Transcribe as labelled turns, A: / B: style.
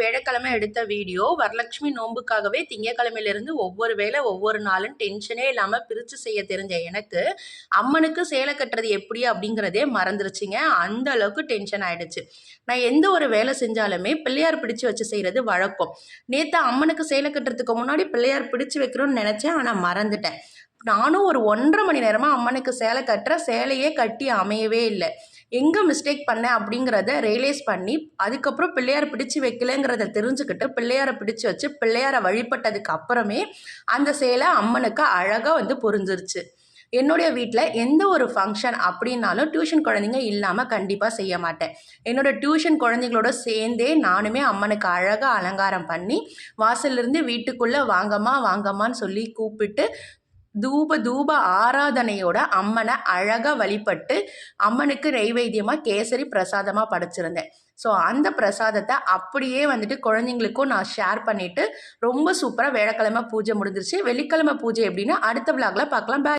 A: வேலைக்கிழமை எடுத்த வீடியோ வரலட்சுமி நோன்புக்காகவே திங்கக்கிழமையிலிருந்து ஒவ்வொரு வேளை ஒவ்வொரு நாளும் டென்ஷனே இல்லாமல் பிரித்து செய்ய தெரிஞ்ச எனக்கு அம்மனுக்கு சேலை கட்டுறது எப்படி அப்படிங்கிறதே மறந்துருச்சுங்க. அந்த அளவுக்கு டென்ஷன் ஆயிடுச்சு. நான் எந்த ஒரு வேலை செஞ்சாலுமே பிள்ளையார் பிடிச்சு வச்சு செய்கிறது வழக்கம். நேற்று அம்மனுக்கு சேலை கட்டுறதுக்கு முன்னாடி பிள்ளையார் பிடிச்சு வைக்கிறோன்னு நினச்சேன் ஆனால் மறந்துட்டேன். நானும் ஒரு ஒன்றரை மணி நேரமாக அம்மனுக்கு சேலை கட்டுற சேலையே கட்டி அமையவே இல்லை. எங்கே மிஸ்டேக் பண்ணேன் அப்படிங்கிறத ரியலைஸ் பண்ணி அதுக்கப்புறம் பிள்ளையாரை பிடிச்சு வைக்கலங்கிறத தெரிஞ்சுக்கிட்டு பிள்ளையாரை பிடிச்சு வச்சு பிள்ளையாரை வழிபட்டதுக்கு அப்புறமே அந்த சேலை அம்மனுக்கு அழகாக வந்து புரிஞ்சிருச்சு. என்னுடைய வீட்டில் எந்த ஒரு ஃபங்க்ஷன் அப்படின்னாலும் டியூஷன் குழந்தைங்க இல்லாமல் கண்டிப்பாக செய்ய மாட்டேன். என்னோடய டியூஷன் குழந்தைங்களோட சேர்ந்தே நானுமே அம்மனுக்கு அழகாக அலங்காரம் பண்ணி வாசல்லிருந்து வீட்டுக்குள்ளே வாங்கம்மா வாங்கம்மான்னு சொல்லி கூப்பிட்டு தூப தூப ஆராதனையோட அம்மனை அழகாக வழிபட்டு அம்மனுக்கு நெய்வேத்தியமாக கேசரி பிரசாதமாக படைச்சிருந்தேன். ஸோ அந்த பிரசாதத்தை அப்படியே வந்துட்டு குழந்தைங்களுக்கும் நான் ஷேர் பண்ணிவிட்டு ரொம்ப சூப்பராக வேலைக்கிழமை பூஜை முடிஞ்சிருச்சு. வெள்ளிக்கிழமை பூஜை எப்படின்னா அடுத்த விழாவில் பார்க்கலாம். பாய்